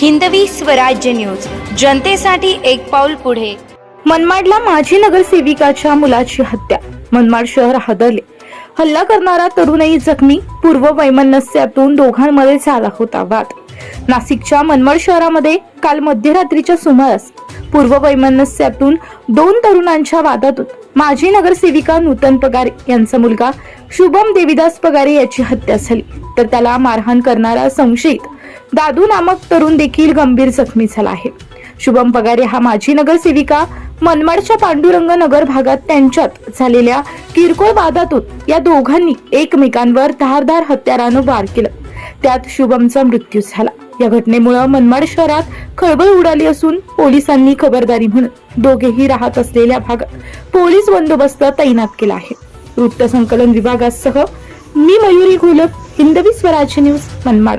Hindavi Swarajya news. जनतेसाठी एक पाऊल पुढे. मनमाडला माजी नगरसेविकाच्या मुलाची हत्या. मनमाड शहर हादरले. हल्ला करणारा तरुणही जखमी. पूर्व वैमनस्यातून दोघांमध्ये झाला होता वाद. नाशिकच्या मनमाड शहरामध्ये काल मध्यरात्रीच्या सुमारास पूर्व वैमनस्यातून दोन तरुणांच्या वादातून माजी नगरसेविका नूतन पगारे यांचा मुलगा शुभम देविदास पगारे याची हत्या झाली. तर त्याला मारहाण करणारा संशयित दादू नामक तरुण देखील गंभीर जखमी झाला आहे. शुभम पगारे हा माजी नगरसेविका. मनमाडच्या पांडुरंग नगर भागात त्यांच्यात झालेल्या किरकोळ वादातून या दोघांनी एकमेकांवर धारदार हत्यारानं वार केलं. त्यात शुभमचा मृत्यू झाला. या घटनेमुळे मनमाड शहरात खळबळ उडाली असून पोलिसांनी खबरदारी म्हणून दोघेही राहत असलेल्या भागात पोलीस बंदोबस्त तैनात केला आहे. वृत्तसंकलन विभागासह मी मयुरी घोलप हिंदवी स्वराज्य न्यूज मनमाड.